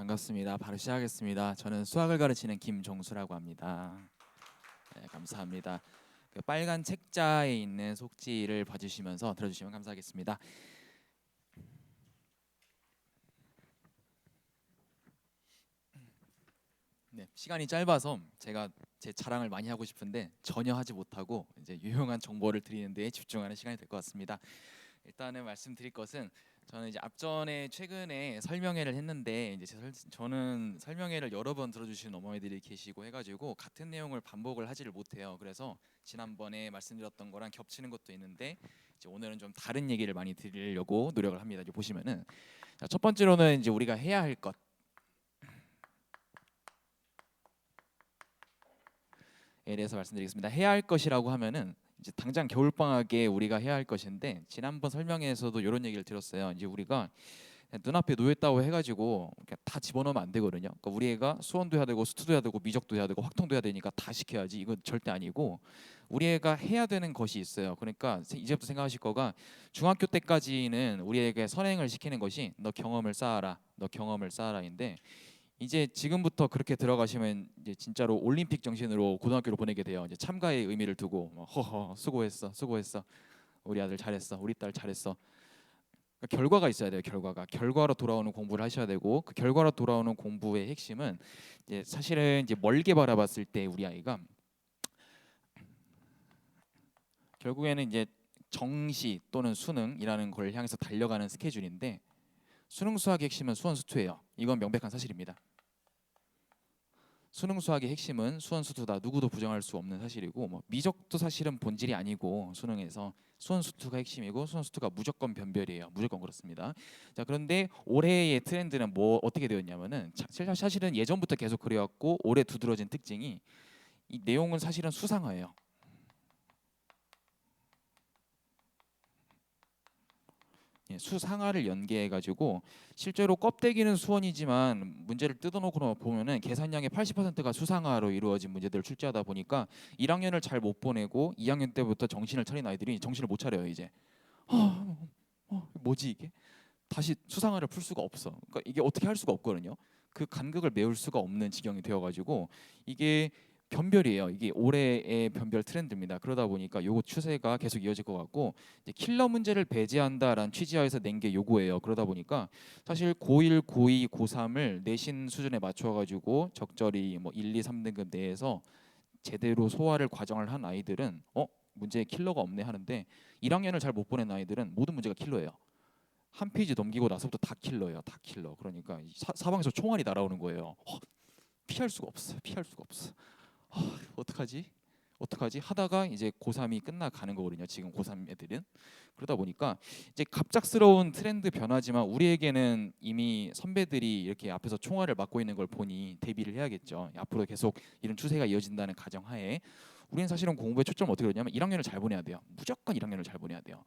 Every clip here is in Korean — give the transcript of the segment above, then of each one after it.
반갑습니다. 바로 시작하겠습니다. 저는 수학을 가르치는 김종수라고 합니다. 네, 감사합니다. 그 빨간 책자에 있는 속지를 봐주시면서 들어주시면 감사하겠습니다. 네, 시간이 짧아서 제가 제 자랑을 많이 하고 싶은데 전혀 하지 못하고 이제 유용한 정보를 드리는 데 집중하는 시간이 될 것 같습니다. 일단은 말씀드릴 것은 저는 이제 앞전에 최근에 설명회를 했는데 이제 제 설, 저는 설명회를 여러 번 들어주시는 어머니들이 계시고 해가지고 같은 내용을 반복을 하지를 못해요. 그래서 지난번에 말씀드렸던 거랑 겹치는 것도 있는데 이제 오늘은 좀 다른 얘기를 많이 드리려고 노력을 합니다. 이제 보시면은 자, 첫 번째로는 이제 우리가 해야 할 것. 에 대해서 말씀드리겠습니다. 해야 할 것이라고 하면은 이제 당장 겨울 방학에 우리가 해야 할 것인데 지난번 설명회에서도 이런 얘기를 들었어요. 이제 우리가 눈앞에 놓였다고 해가지고 다 집어넣으면 안 되거든요. 그러니까 우리 애가 수원도 해야 되고 수투도 해야 되고 미적도 해야 되고 확통도 해야 되니까 다 시켜야지. 이건 절대 아니고 우리 애가 해야 되는 것이 있어요. 그러니까 세- 이제부터 생각하실 거가 중학교 때까지는 우리에게 선행을 시키는 것이 너 경험을 쌓아라, 너 경험을 쌓아라인데 이제 지금부터 그렇게 들어가시면 이제 진짜로 올림픽 정신으로 고등학교로 보내게 돼요. 이제 참가의 의미를 두고 뭐, 허허 수고했어, 수고했어, 우리 아들 잘했어, 우리 딸 잘했어. 그러니까 결과가 있어야 돼요. 결과가 결과로 돌아오는 공부를 하셔야 되고 그 결과로 돌아오는 공부의 핵심은 이제 사실은 이제 멀게 바라봤을 때 우리 아이가 결국에는 이제 정시 또는 수능이라는 걸 향해서 달려가는 스케줄인데 수능 수학의 핵심은 수원 수투예요. 이건 명백한 사실입니다. 수능 수학의 핵심은 수원 수투다. 누구도 부정할 수 없는 사실이고 뭐 미적도 사실은 본질이 아니고 수능에서 수원 수투가 핵심이고 수원 수투가 무조건 변별이에요. 무조건 그렇습니다. 자 그런데 올해의 트렌드는 뭐 어떻게 되었냐면은 사실은 예전부터 계속 그래왔고 올해 두드러진 특징이 이 내용은 사실은 수상화예요. 수상화를 연계해 가지고 실제로 껍데기는 수원이지만 문제를 뜯어놓고 보면은 계산량의 80%가 수상화로 이루어진 문제들을 출제하다 보니까 1학년을 잘 못 보내고 2학년 때부터 정신을 차린 아이들이 정신을 못 차려요 이제. 어, 어, 뭐지 이게? 다시 수상화를 풀 수가 없어. 그러니까 이게 어떻게 할 수가 없거든요. 그 간극을 메울 수가 없는 지경이 되어가지고 이게 변별이에요. 이게 올해의 변별 트렌드입니다. 그러다 보니까 요거 추세가 계속 이어질 것 같고 이제 킬러 문제를 배제한다라는 취지하에서 낸 게 요거예요. 그러다 보니까 사실 고1, 고2, 고3을 내신 수준에 맞춰 가지고 적절히 뭐 1, 2, 3등급 내에서 제대로 소화를 과정을 한 아이들은 어 문제에 킬러가 없네 하는데 1학년을 잘 못 보낸 아이들은 모든 문제가 킬러예요. 한 페이지 넘기고 나서부터 다 킬러예요. 다 킬러. 그러니까 이 사, 사방에서 총알이 날아오는 거예요. 어, 피할 수가 없어. 피할 수가 없어. 아, 어떡하지? 어떡하지? 하다가 이제 고3이 끝나가는 거거든요. 지금 고3 애들은 그러다 보니까 이제 갑작스러운 트렌드 변화지만 우리에게는 이미 선배들이 이렇게 앞에서 총알을 맞고 있는 걸 보니 대비를 해야겠죠. 앞으로 계속 이런 추세가 이어진다는 가정하에 우리는 사실은 공부에 초점을 어떻게 그러냐면 1학년을 잘 보내야 돼요. 무조건 1학년을 잘 보내야 돼요.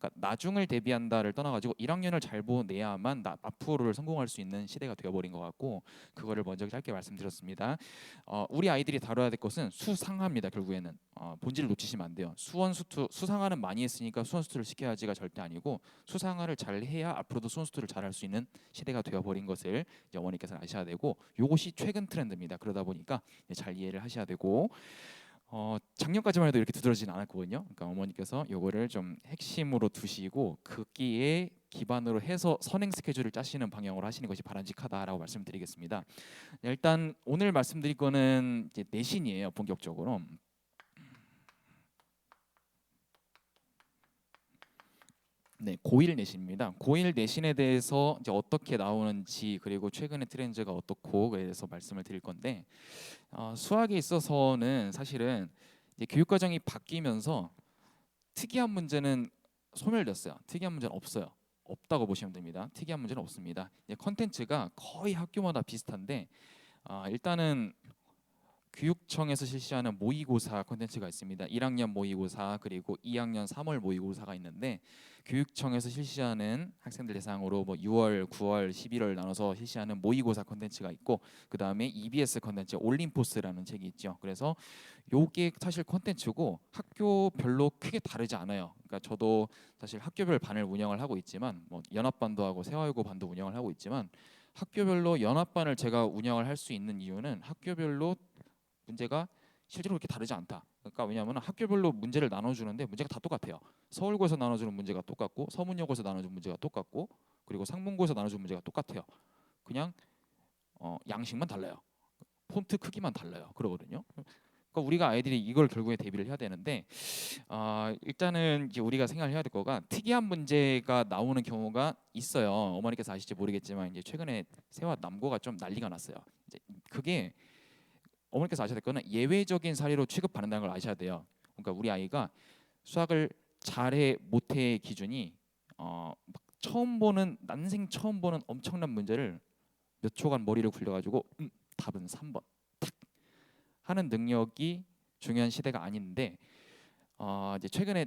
그러니까 나중을 대비한다를 떠나가지고 1학년을 잘 보내야만 나, 앞으로를 성공할 수 있는 시대가 되어버린 것 같고 그거를 먼저 짧게 말씀드렸습니다. 어, 우리 아이들이 다뤄야 될 것은 수상화입니다. 결국에는 어, 본질을 놓치시면 안 돼요. 수원 수투 수상화는 많이 했으니까 수원 수투를 시켜야지가 절대 아니고 수상화를 잘 해야 앞으로도 수원 수투를 잘 할 수 있는 시대가 되어버린 것을 어머니께서는 아셔야 되고 요것이 최근 트렌드입니다. 그러다 보니까 잘 이해를 하셔야 되고 어, 작년까지만 해도 이렇게 두드러지진 않았거든요. 그러니까 어머니께서 요거를 좀 핵심으로 두시고 거기에 기반으로 해서 선행 스케줄을 짜시는 방향으로 하시는 것이 바람직하다라고 말씀드리겠습니다. 일단 오늘 말씀드릴 거는 이제 내신이에요. 본격적으로. 네, 고1 내신입니다. 고1 내신에 대해서 이제 어떻게 나오는지 그리고 최근의 트렌드가 어떻고 그에 대해서 말씀을 드릴 건데 어, 수학에 있어서는 사실은 이제 교육 과정이 바뀌면서 특이한 문제는 소멸됐어요. 특이한 문제는 없어요. 없다고 보시면 됩니다. 특이한 문제는 없습니다. 컨텐츠가 거의 학교마다 비슷한데 아, 일단은 교육청에서 실시하는 모의고사 콘텐츠가 있습니다. 1학년 모의고사 그리고 2학년 3월 모의고사가 있는데 교육청에서 실시하는 학생들 대상으로 뭐 6월, 9월, 11월 나눠서 실시하는 모의고사 콘텐츠가 있고 그 다음에 EBS 콘텐츠 올림포스라는 책이 있죠. 그래서 요게 사실 콘텐츠고 학교별로 크게 다르지 않아요. 그러니까 저도 사실 학교별 반을 운영을 하고 있지만 뭐 연합반도 하고 세화여고 반도 운영을 하고 있지만 학교별로 연합반을 제가 운영을 할 수 있는 이유는 학교별로 문제가 실제로 그렇게 다르지 않다. 그러니까 왜냐하면 학교별로 문제를 나눠주는데 문제가 다 똑같아요. 서울고에서 나눠주는 문제가 똑같고 서문여고에서 나눠주는 문제가 똑같고 그리고 상문고에서 나눠주는 문제가 똑같아요. 그냥 어, 양식만 달라요. 폰트 크기만 달라요. 그러거든요. 그러니까 우리가 아이들이 이걸 결국에 대비를 해야 되는데 아, 일단은 이제 우리가 생각을 해야 될 거가 특이한 문제가 나오는 경우가 있어요. 어머니께서 아실지 모르겠지만 이제 최근에 세와 남고가 좀 난리가 났어요. 이제 그게 어머니께서 아셔야 될 거는 예외적인 사례로 취급받는다는 걸 아셔야 돼요. 그러니까 우리 아이가 수학을 잘해 못해 기준이 어, 막 처음 보는 난생 처음 보는 엄청난 문제를 몇 초간 머리를 굴려가지고 음, 답은 3번 탁 하는 능력이 중요한 시대가 아닌데 어, 이제 최근에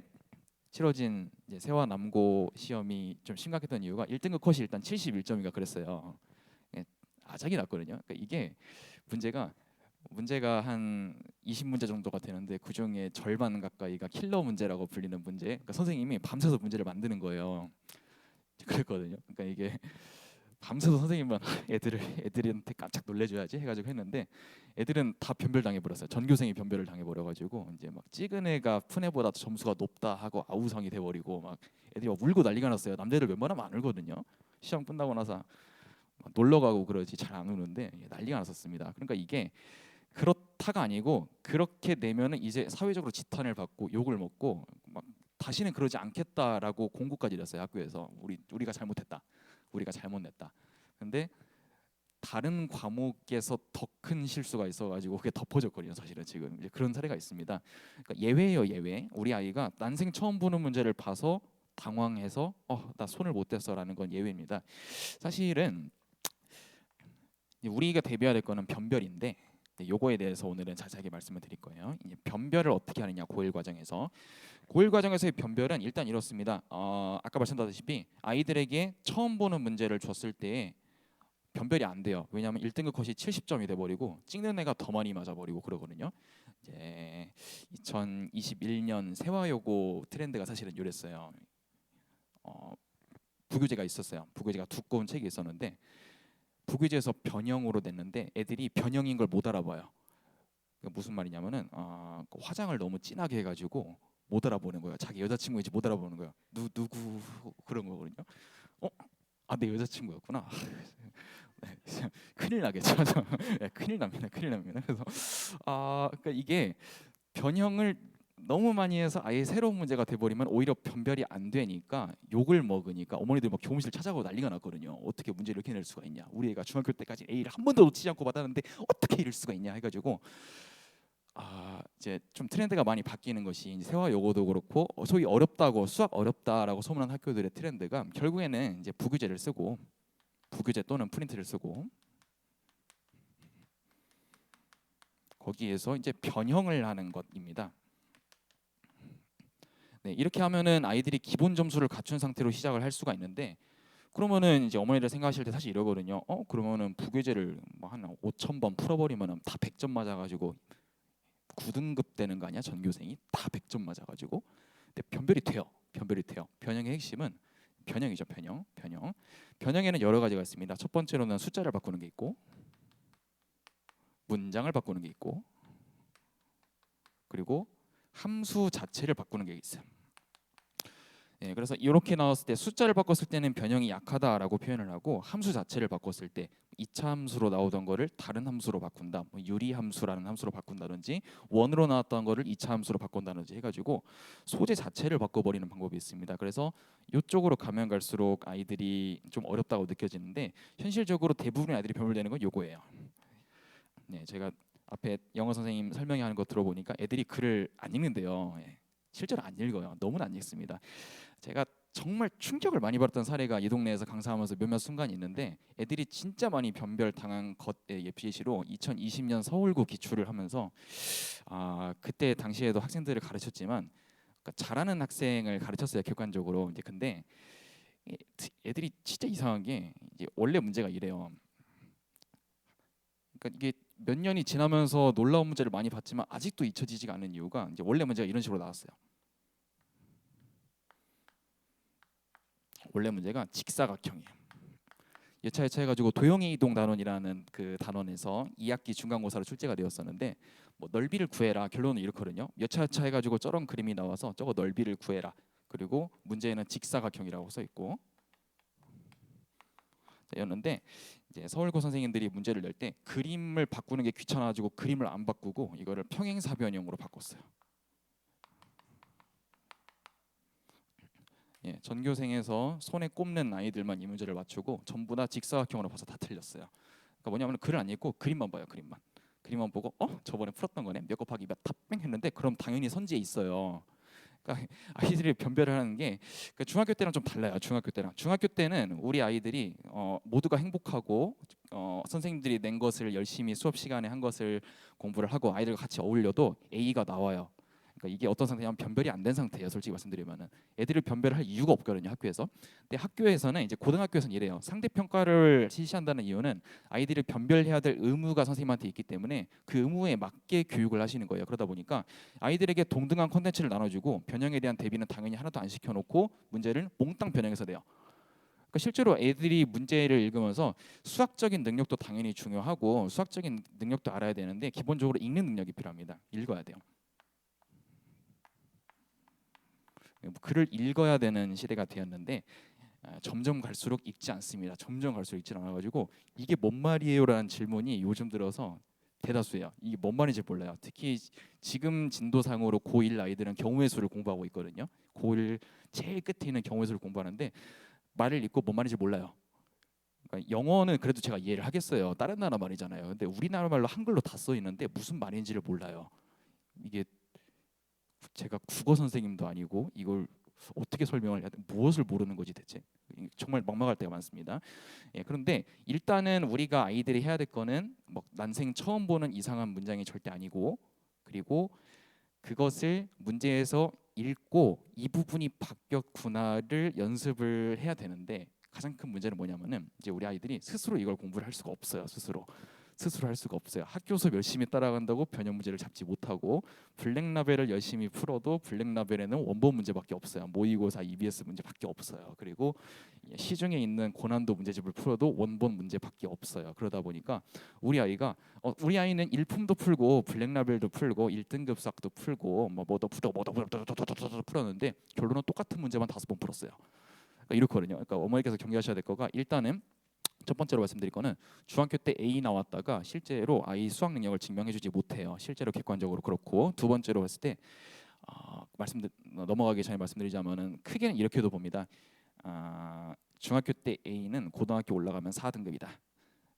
치러진 이제 세와 남고 시험이 좀 심각했던 이유가 1등급 컷이 일단 71점인가 그랬어요. 예, 아작이 났거든요. 그러니까 이게 문제가 문제가 한 20문제 정도가 되는데 그 중에 절반 가까이가 킬러 문제라고 불리는 문제. 그러니까 선생님이 밤새서 문제를 만드는 거예요. 그랬거든요. 그러니까 이게 밤새서 선생님만 애들을 애들한테 깜짝 놀래줘야지 해가지고 했는데 애들은 다 변별 당해버렸어요. 전교생이 변별을 당해버려가지고 이제 막 찍은 애가 푼 애보다 점수가 높다 하고 아우성이 돼버리고 막 애들이 막 울고 난리가 났어요. 남자들 웬만하면 안 울거든요. 시험 끝나고 나서 막 놀러 가고 그러지 잘 안 우는데 난리가 났었습니다. 그러니까 이게 그렇다가 아니고 그렇게 내면은 이제 사회적으로 지탄을 받고 욕을 먹고 막 다시는 그러지 않겠다라고 공고까지 냈어요 학교에서. 우리 우리가 잘못했다. 우리가 잘못 냈다. 근데 다른 과목에서 더 큰 실수가 있어가지고 그게 덮어졌거든요 사실은 지금. 이제 그런 사례가 있습니다. 그러니까 예외예요 예외. 우리 아이가 난생 처음 보는 문제를 봐서 당황해서 어 나 손을 못 댔어라는 건 예외입니다. 사실은 우리가 대비해야 될 거는 변별인데 네, 요거에 대해서 오늘은 자세하게 말씀을 드릴 거예요. 변별을 어떻게 하느냐 고일 과정에서 고일 과정에서의 변별은 일단 이렇습니다. 어, 아까 말씀드렸다시피 아이들에게 처음 보는 문제를 줬을 때 변별이 안 돼요. 왜냐하면 1등급 컷이 70점이 돼 버리고 찍는 애가 더 많이 맞아 버리고 그러거든요. 이제 2021년 세화여고 트렌드가 사실은 이랬어요. 어, 부교재가 있었어요. 부교재가 두꺼운 책이 있었는데 부교재에서 변형으로 냈는데 애들이 변형인 걸 못 알아봐요. 그러니까 무슨 말이냐면은 어, 그 화장을 너무 진하게 해가지고 못 알아보는 거예요. 자기 여자친구인지 못 알아보는 거예요. 누 누구 그런 거거든요. 어? 아 내 여자친구였구나. 네, 큰일 나겠죠. 네, 큰일 납니다. 큰일 납니다. 그래서 아 그러니까 이게 변형을 너무 많이 해서 아예 새로운 문제가 돼버리면 오히려 변별이 안 되니까 욕을 먹으니까 어머니들 막 교무실 찾아가고 난리가 났거든요. 어떻게 문제를 이렇게 낼 수가 있냐? 우리 애가 중학교 때까지 A를 한 번도 놓치지 않고 받았는데 어떻게 이럴 수가 있냐 해가지고 아 이제 좀 트렌드가 많이 바뀌는 것이 이제 세화 요거도 그렇고 어, 소위 어렵다고 수학 어렵다라고 소문한 학교들의 트렌드가 결국에는 이제 부교재를 쓰고 부교재 또는 프린트를 쓰고 거기에서 이제 변형을 하는 것입니다. 네, 이렇게 하면은 아이들이 기본 점수를 갖춘 상태로 시작을 할 수가 있는데 그러면은 이제 어머니들 생각하실 때 사실 이러거든요. 어 그러면은 부교재를 뭐한 5천 번 풀어버리면은 다 100점 맞아가지고 9등급 되는 거 아니야 전교생이 다 100점 맞아가지고 근데 변별이 돼요. 변별이 돼요. 변형의 핵심은 변형이죠. 변형, 변형. 변형에는 여러 가지가 있습니다. 첫 번째로는 숫자를 바꾸는 게 있고 문장을 바꾸는 게 있고 그리고 함수 자체를 바꾸는 게 있어요. 예, 그래서 이렇게 나왔을 때 숫자를 바꿨을 때는 변형이 약하다라고 표현을 하고 함수 자체를 바꿨을 때 2차 함수로 나오던 거를 다른 함수로 바꾼다. 뭐 유리 함수라는 함수로 바꾼다든지 원으로 나왔던 거를 2차 함수로 바꾼다든지 해 가지고 소재 자체를 바꿔 버리는 방법이 있습니다. 그래서 이쪽으로 가면 갈수록 아이들이 좀 어렵다고 느껴지는데 현실적으로 대부분의 아이들이 변별되는 건 요거예요. 네, 제가 앞에 영어 선생님 설명하는 거 들어보니까 애들이 글을 안 읽는데요. 예, 실제로 안 읽어요. 너무나 안 읽습니다. 제가 정말 충격을 많이 받았던 사례가 이 동네에서 강사하면서 몇몇 순간이 있는데 애들이 진짜 많이 변별 당한 것의 예시로 2020년 서울고 기출을 하면서 아 그때 당시에도 학생들을 가르쳤지만 그러니까 잘하는 학생을 가르쳤어요 객관적으로 이제 근데 애들이 진짜 이상한 게 이제 원래 문제가 이래요. 그러니까 이게 몇 년이 지나면서 놀라운 문제를 많이 봤지만 아직도 잊혀지지가 않는 이유가 이제 원래 문제가 이런 식으로 나왔어요. 원래 문제가 직사각형이에요. 여차 여차 해가지고 도형의 이동 단원이라는 그 단원에서 2학기 중간고사로 출제가 되었었는데 뭐 넓이를 구해라 결론은 이렇거든요. 여차 여차 해가지고 저런 그림이 나와서 저거 넓이를 구해라. 그리고 문제에는 직사각형이라고 써 있고 였는데 이제 서울고 선생님들이 문제를 낼 때 그림을 바꾸는 게 귀찮아가지고 그림을 안 바꾸고 이거를 평행사변형으로 바꿨어요. 예, 전교생에서 손에 꼽는 아이들만 이 문제를 맞추고 전부 다 직사각형으로 봐서 다 틀렸어요. 그러니까 뭐냐면 글을 안 읽고 그림만 봐요. 그림만. 그림만 보고 어 저번에 풀었던 거네 몇 곱하기 몇 탑뺑 했는데 그럼 당연히 선지에 있어요. 그러니까 아이들이 변별을 하는 게 그러니까 중학교 때랑 좀 달라요. 중학교 때랑 중학교 때는 우리 아이들이 어, 모두가 행복하고 어, 선생님들이 낸 것을 열심히 수업 시간에 한 것을 공부를 하고 아이들과 같이 어울려도 A가 나와요. 그러니까 이게 어떤 상태냐면 변별이 안 된 상태예요. 솔직히 말씀드리면은 애들을 변별을 할 이유가 없거든요. 학교에서. 근데 학교에서는 이제 고등학교에서는 이래요. 상대 평가를 실시한다는 이유는 아이들을 변별해야 될 의무가 선생님한테 있기 때문에 그 의무에 맞게 교육을 하시는 거예요. 그러다 보니까 아이들에게 동등한 컨텐츠를 나눠주고 변형에 대한 대비는 당연히 하나도 안 시켜놓고 문제를 몽땅 변형해서 내요. 그러니까 실제로 애들이 문제를 읽으면서 수학적인 능력도 당연히 중요하고 수학적인 능력도 알아야 되는데 기본적으로 읽는 능력이 필요합니다. 읽어야 돼요. 글을 읽어야 되는 시대가 되었는데 아, 점점 갈수록 읽지 않습니다. 점점 갈수록 읽지 않아가지고 이게 뭔 말이에요라는 질문이 요즘 들어서 대다수예요. 이게 뭔 말인지 몰라요. 특히 지금 진도상으로 고1 아이들은 경우의 수를 공부하고 있거든요. 고1 제일 끝에 있는 경우의 수를 공부하는데 말을 읽고 뭔 말인지 몰라요. 그러니까 영어는 그래도 제가 이해를 하겠어요. 다른 나라 말이잖아요. 근데 우리나라 말로 한글로 다 써 있는데 무슨 말인지를 몰라요. 이게 제가 국어 선생님도 아니고 이걸 어떻게 설명을 해야 돼? 무엇을 모르는 거지 대체? 정말 막막할 때가 많습니다. 예, 그런데 일단은 우리가 아이들이 해야 될 거는 뭐 난생 처음 보는 이상한 문장이 절대 아니고 그리고 그것을 문제에서 읽고 이 부분이 바뀌었구나를 연습을 해야 되는데 가장 큰 문제는 뭐냐면은 이제 우리 아이들이 스스로 이걸 공부를 할 수가 없어요. 스스로. 스스로 할 수가 없어요. 학교 수업 열심히 따라간다고 변형 문제를 잡지 못하고 블랙라벨을 열심히 풀어도 블랙라벨에는 원본 문제밖에 없어요. 모의고사 EBS 문제밖에 없어요. 그리고 시중에 있는 고난도 문제집을 풀어도 원본 문제밖에 없어요. 그러다 보니까 우리 아이가 어, 우리 아이는 일품도 풀고 블랙라벨도 풀고 1등급 수학도 풀고 뭐 뭐도 풀고 뭐도 풀고 풀었는데 결론은 똑같은 문제만 다섯 번 풀었어요. 그러니까 이렇거든요. 그러니까 어머니께서 경계하셔야 될 거가 일단은 첫 번째로 말씀드릴 거는 중학교 때 A 나왔다가 실제로 아이 수학 능력을 증명해주지 못해요. 실제로 객관적으로 그렇고 두 번째로 봤을 때 어, 말씀 넘어가기 전에 말씀드리자면은 크게는 이렇게도 봅니다. 아, 중학교 때 A는 고등학교 올라가면 4등급이다.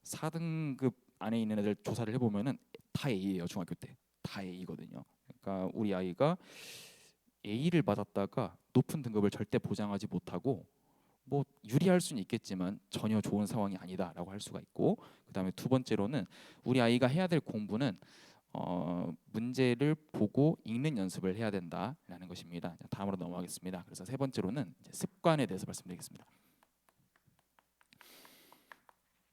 4등급 안에 있는 애들 조사를 해보면은 다 A예요. 중학교 때 다 A거든요. 그러니까 우리 아이가 A를 받았다가 높은 등급을 절대 보장하지 못하고 뭐 유리할 수는 있겠지만 전혀 좋은 상황이 아니다라고 할 수가 있고 그다음에 두 번째로는 우리 아이가 해야 될 공부는 어, 문제를 보고 읽는 연습을 해야 된다라는 것입니다. 자, 다음으로 넘어가겠습니다. 그래서 세 번째로는 습관에 대해서 말씀드리겠습니다.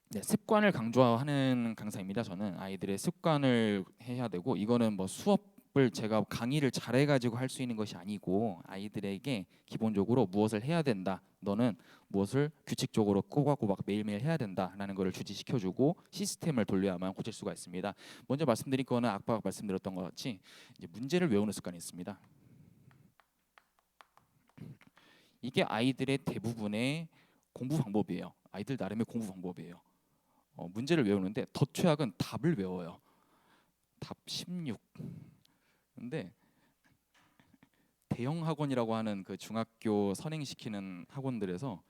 네, 습관을 강조하는 강사입니다. 저는 아이들의 습관을 해야 되고 이거는 뭐 수업 을 제가 강의를 잘해가지고 할 수 있는 것이 아니고 아이들에게 기본적으로 무엇을 해야 된다. 너는 무엇을 규칙적으로 꼬박꼬박 매일매일 해야 된다라는 것을 주지시켜주고 시스템을 돌려야만 고칠 수가 있습니다. 먼저 말씀드린 거는 아까 말씀드렸던 것 같이 이제 문제를 외우는 습관이 있습니다. 이게 아이들의 대부분의 공부 방법이에요. 아이들 나름의 공부 방법이에요. 어, 문제를 외우는데 더 최악은 답을 외워요. 답 16. 근데 대형 학원이라고 하는 그 중학교 선행시키는 학원들에서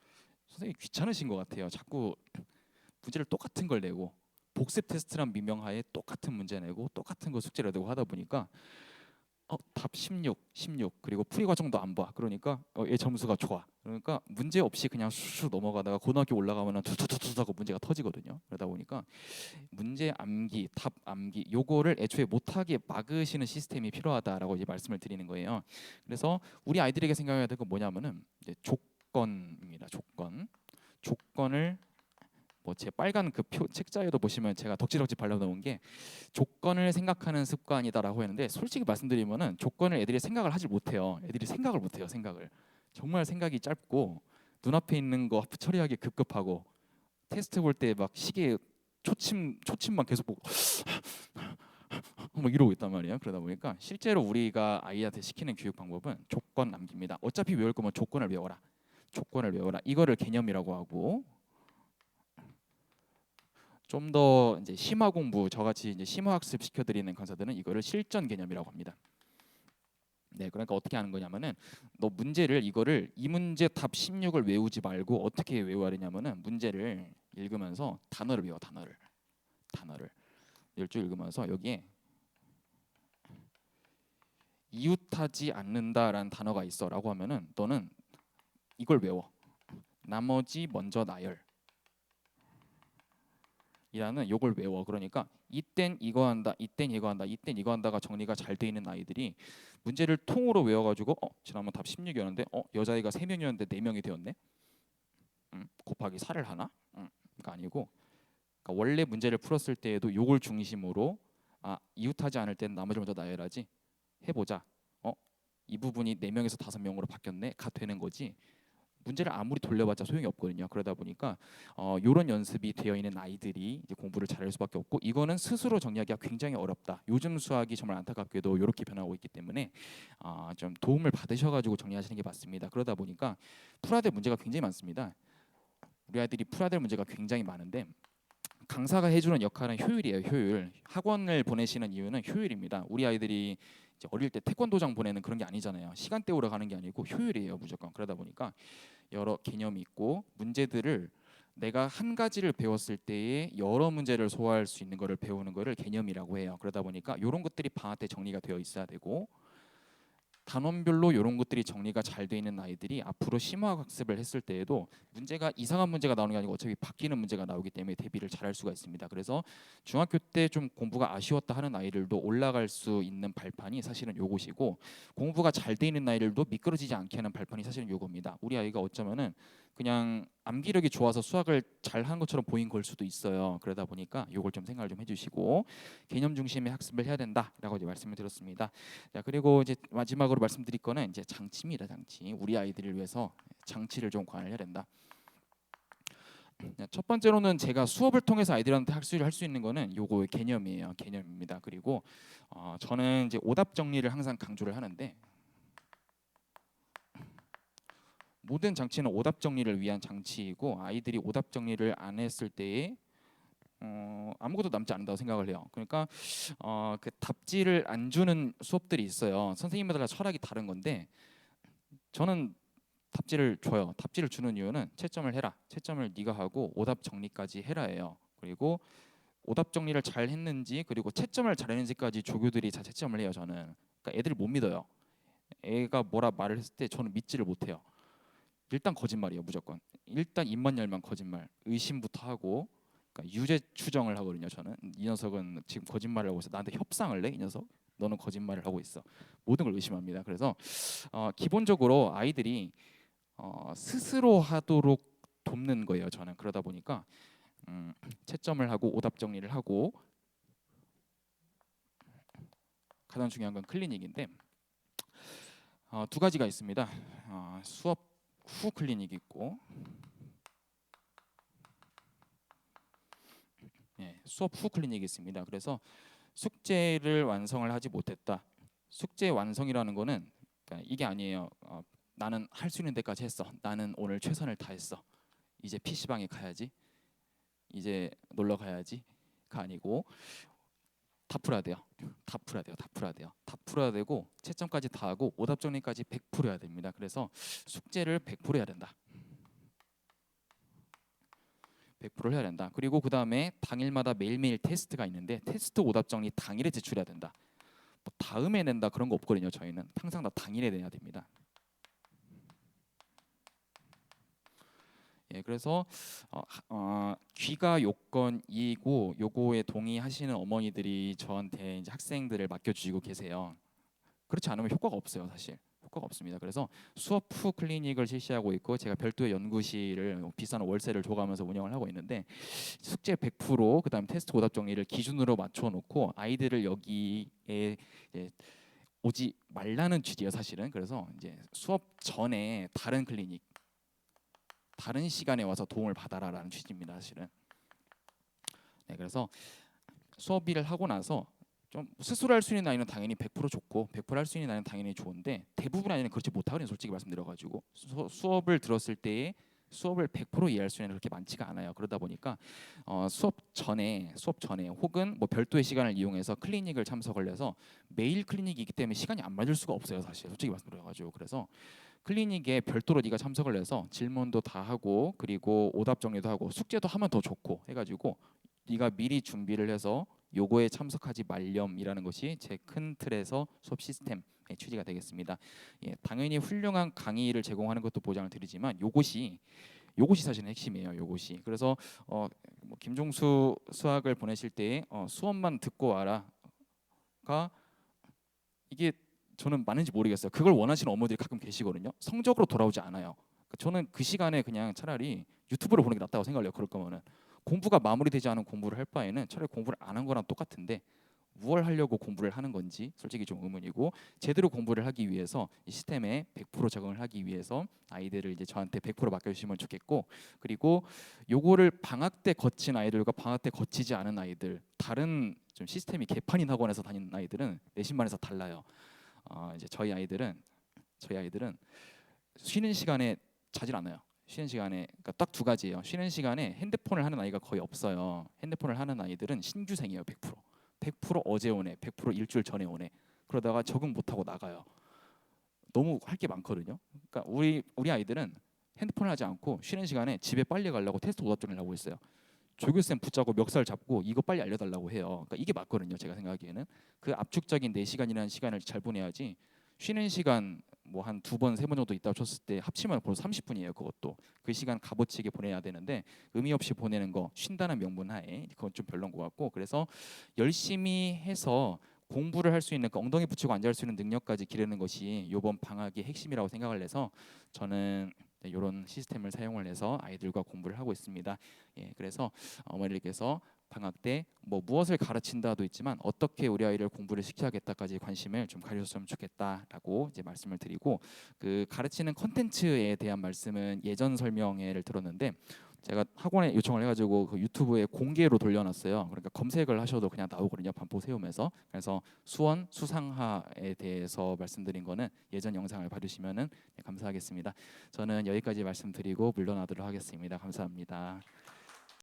선생님이 귀찮으신 것 같아요. 자꾸 문제를 똑같은 걸 내고 복습 테스트란 미명하에 똑같은 문제 내고 똑같은 거 숙제를 내고 하다 보니까 어, 답 16, 16 그리고 풀이 과정도 안 봐. 그러니까 어, 얘 점수가 좋아. 그러니까 문제 없이 그냥 쑥쑥 넘어가다가 고등학교 올라가면은 투투투투 하고 문제가 터지거든요. 그러다 보니까 문제 암기, 답 암기 요거를 애초에 못하게 막으시는 시스템이 필요하다라고 이제 말씀을 드리는 거예요. 그래서 우리 아이들에게 생각해야 될 건 뭐냐면은 이제 조건입니다. 조건. 조건을 뭐 제 빨간 그 표 책자에도 보시면 제가 덕지덕지 발라놓은 게 조건을 생각하는 습관이다라고 했는데 솔직히 말씀드리면은 조건을 애들이 생각을 하지 못해요. 애들이 생각을 못해요. 생각을 정말 생각이 짧고 눈앞에 있는 거 처리하기 급급하고 테스트 볼 때 막 시계 초침 초침만 계속 보고 막 이러고 있단 말이에요. 그러다 보니까 실제로 우리가 아이한테 시키는 교육 방법은 조건 남깁니다. 어차피 외울 거면 조건을 외워라. 조건을 외워라. 이거를 개념이라고 하고 좀 더 이제 심화 공부 저같이 이제 심화 학습 시켜드리는 강사들은 이거를 실전 개념이라고 합니다. 네, 그러니까 어떻게 하는 거냐면은 너 문제를 이거를 이 문제 답 16을 외우지 말고 어떻게 외워야 되냐면은 문제를 읽으면서 단어를 외워 단어를. 단어를. 열줄 읽으면서 여기에 이웃하지 않는다라는 단어가 있어라고 하면은 너는 이걸 외워. 나머지 먼저 나열 이라는 요걸 외워. 그러니까 이땐 이거 한다 이땐 이거 한다 이땐 이거 한다가 정리가 잘 돼 있는 아이들이 문제를 통으로 외워가지고 어 지난번 답 16이었는데 어 여자아이가 3명이었는데 4명이 되었네? 음, 곱하기 4를 하나? 음, 그러니까 아니고. 그러니까 원래 문제를 풀었을 때에도 요걸 중심으로 아 이웃하지 않을 땐 나머지 먼저 나열하지? 해보자. 어 이 부분이 4명에서 5명으로 바뀌었네? 가 되는 거지 문제를 아무리 돌려봤자 소용이 없거든요. 그러다 보니까 어, 이런 연습이 되어 있는 아이들이 이제 공부를 잘할 수밖에 없고 이거는 스스로 정리하기가 굉장히 어렵다. 요즘 수학이 정말 안타깝게도 이렇게 변하고 있기 때문에 어, 좀 도움을 받으셔가지고 정리하시는 게 맞습니다. 그러다 보니까 풀어야 될 문제가 굉장히 많습니다. 우리 아이들이 풀어야 될 문제가 굉장히 많은데 강사가 해주는 역할은 효율이에요. 효율. 학원을 보내시는 이유는 효율입니다. 우리 아이들이 어릴 때 태권도장 보내는 그런 게 아니잖아요. 시간 때우러 가는 게 아니고 효율이에요, 무조건. 그러다 보니까 여러 개념이 있고 문제들을 내가 한 가지를 배웠을 때에 여러 문제를 소화할 수 있는 거를 배우는 거를 개념이라고 해요. 그러다 보니까 이런 것들이 방학 때 정리가 되어 있어야 되고 단원별로 이런 것들이 정리가 잘 돼 있는 아이들이 앞으로 심화학 학습을 했을 때에도 문제가 이상한 문제가 나오는 게 아니고 어차피 바뀌는 문제가 나오기 때문에 대비를 잘 할 수가 있습니다. 그래서 중학교 때 좀 공부가 아쉬웠다 하는 아이들도 올라갈 수 있는 발판이 사실은 요것이고 공부가 잘 돼 있는 아이들도 미끄러지지 않게 하는 발판이 사실은 요겁니다. 우리 아이가 어쩌면은 그냥 암기력이 좋아서 수학을 잘 한 것처럼 보인 걸 수도 있어요. 그러다 보니까 요걸 좀 생각을 좀 해주시고 개념 중심의 학습을 해야 된다라고 이제 말씀을 드렸습니다. 자 그리고 이제 마지막으로 말씀드릴 거는 이제 장치입니다. 장치 우리 아이들을 위해서 장치를 좀 관할 해야 된다. 네, 첫 번째로는 제가 수업을 통해서 아이들한테 학습을 할 수 있는 거는 요거 개념이에요. 개념입니다. 그리고 어, 저는 이제 오답 정리를 항상 강조를 하는데 모든 장치는 오답 정리를 위한 장치이고 아이들이 오답 정리를 안 했을 때에 어, 아무것도 남지 않는다고 생각을 해요. 그러니까 어, 그 답지를 안 주는 수업들이 있어요. 선생님마다 철학이 다른 건데 저는 답지를 줘요. 답지를 주는 이유는 채점을 해라. 채점을 네가 하고 오답 정리까지 해라예요. 그리고 오답 정리를 잘 했는지 그리고 채점을 잘 했는지까지 조교들이 다 채점을 해요. 저는 그러니까 애들을 못 믿어요. 애가 뭐라 말을 했을 때 저는 믿지를 못해요. 일단 거짓말이에요 무조건. 일단 입만 열면 거짓말 의심부터 하고 그러니까 유죄 추정을 하거든요 저는. 이 녀석은 지금 거짓말을 하고 있어. 나한테 협상을 내이 녀석? 너는 거짓말을 하고 있어. 모든 걸 의심합니다. 그래서 어, 기본적으로 아이들이 어, 스스로 하도록 돕는 거예요 저는. 그러다 보니까 음, 채점을 하고 오답 정리를 하고 가장 중요한 건 클리닉인데 어, 두 가지가 있습니다. 어, 수업 후 클리닉 있고 예, 수업 후 클리닉이 있습니다. 그래서 숙제를 완성을 하지 못했다. 숙제 완성이라는 거는 그러니까 이게 아니에요. 어, 나는 할 수 있는 데까지 했어. 나는 오늘 최선을 다했어. 이제 PC방에 가야지. 이제 놀러 가야지가 아니고 다 풀어야 돼요. 다 풀어야 돼요. 다 풀어야 돼요. 다 풀어야 되고 채점까지 다 하고 오답 정리까지 100% 해야 됩니다. 그래서 숙제를 100% 해야 된다. 100% 해야 된다. 그리고 그 다음에 당일마다 매일매일 테스트가 있는데 테스트 오답 정리 당일에 제출해야 된다. 뭐 다음에 낸다 그런 거 없거든요. 저희는 항상 다 당일에 내야 됩니다. 예, 그래서 어, 어, 귀가 요건이고 요거에 동의하시는 어머니들이 저한테 이제 학생들을 맡겨주시고 계세요. 그렇지 않으면 효과가 없어요, 사실. 효과가 없습니다. 그래서 수업 후 클리닉을 실시하고 있고 제가 별도의 연구실을 비싼 월세를 줘가면서 운영을 하고 있는데 숙제 100% 그다음 테스트 오답 정리를 기준으로 맞춰 놓고 아이들을 여기에 오지 말라는 취지예요, 사실은. 그래서 이제 수업 전에 다른 클리닉 다른 시간에 와서 도움을 받아라라는 취지입니다. 사실은. 네, 그래서 수업 일을 하고 나서 좀 스스로 할 수 있는 아이는 당연히 100% 좋고 100%할 수 있는 아이는 당연히 좋은데 대부분 아이는 그렇지 못하거든요. 솔직히 말씀드려가지고 수, 수업을 들었을 때에 수업을 100% 이해할 수 있는 그렇게 많지가 않아요. 그러다 보니까 어, 수업 전에 수업 전에 혹은 뭐 별도의 시간을 이용해서 클리닉을 참석을 해서 매일 클리닉이기 때문에 시간이 안 맞을 수가 없어요. 사실 솔직히 말씀드려가지고 그래서 클리닉에 별도로 네가 참석을 해서 질문도 다 하고 그리고 오답 정리도 하고 숙제도 하면 더 좋고 해가지고 네가 미리 준비를 해서 요거에 참석하지 말렴이라는 것이 제 큰 틀에서 수업 시스템의 취지가 되겠습니다. 예, 당연히 훌륭한 강의를 제공하는 것도 보장을 드리지만 요것이 요것이 사실은 핵심이에요. 요것이 그래서 어, 뭐 김종수 수학을 보내실 때 어, 수업만 듣고 와라가 이게 저는 맞는지 모르겠어요. 그걸 원하시는 어머니들이 가끔 계시거든요. 성적으로 돌아오지 않아요. 그러니까 저는 그 시간에 그냥 차라리 유튜브를 보는 게 낫다고 생각해요. 그럴 거면은 공부가 마무리되지 않은 공부를 할 바에는 차라리 공부를 안 한 거랑 똑같은데 무엇 하려고 공부를 하는 건지 솔직히 좀 의문이고 제대로 공부를 하기 위해서 이 시스템에 100% 적응을 하기 위해서 아이들을 이제 저한테 100% 맡겨주시면 좋겠고 그리고 요거를 방학 때 거친 아이들과 방학 때 거치지 않은 아이들 다른 좀 시스템이 개판인 학원에서 다니는 아이들은 내신반에서 달라요. 어, 이제 저희 아이들은 저희 아이들은 쉬는 시간에 자질 않아요. 쉬는 시간에 그러니까 딱 두 가지예요. 쉬는 시간에 핸드폰을 하는 아이가 거의 없어요. 핸드폰을 하는 아이들은 신규생이에요. 100%. 100% 어제 오네. 100% 일주일 전에 오네. 그러다가 적응 못 하고 나가요. 너무 할 게 많거든요. 그러니까 우리 우리 아이들은 핸드폰을 하지 않고 쉬는 시간에 집에 빨리 가려고 테스트 오답 정리를 하고 있어요. 조교쌤 붙잡고 멱살 잡고 이거 빨리 알려달라고 해요. 그러니까 이게 맞거든요. 제가 생각하기에는 그 압축적인 4 시간이라는 시간을 잘 보내야지 쉬는 시간 뭐 한 두 번 세 번 정도 있다 쳤을 때 합치면 벌써 30분이에요. 그것도 그 시간 값어치게 보내야 되는데 의미 없이 보내는 거 쉰다는 명분 하에 그건 좀 별론 것 같고 그래서 열심히 해서 공부를 할 수 있는 그 엉덩이 붙이고 앉을 수 있는 능력까지 기르는 것이 이번 방학의 핵심이라고 생각을 해서 저는 이런 시스템을 사용을 해서 아이들과 공부를 하고 있습니다. 예, 그래서 어머니들께서 방학 때 뭐 무엇을 가르친다도 있지만 어떻게 우리 아이를 공부를 시켜야겠다까지 관심을 좀 가져줬으면 좋겠다라고 이제 말씀을 드리고 그 가르치는 컨텐츠에 대한 말씀은 예전 설명회를 들었는데 제가 학원에 요청을 해가지고 그 유튜브에 공개로 돌려놨어요. 그러니까 검색을 하셔도 그냥 나오거든요. 반포 세우면서 그래서 수원 수상하에 대해서 말씀드린 거는 예전 영상을 봐주시면은 네, 감사하겠습니다. 저는 여기까지 말씀드리고 물러나도록 하겠습니다. 감사합니다.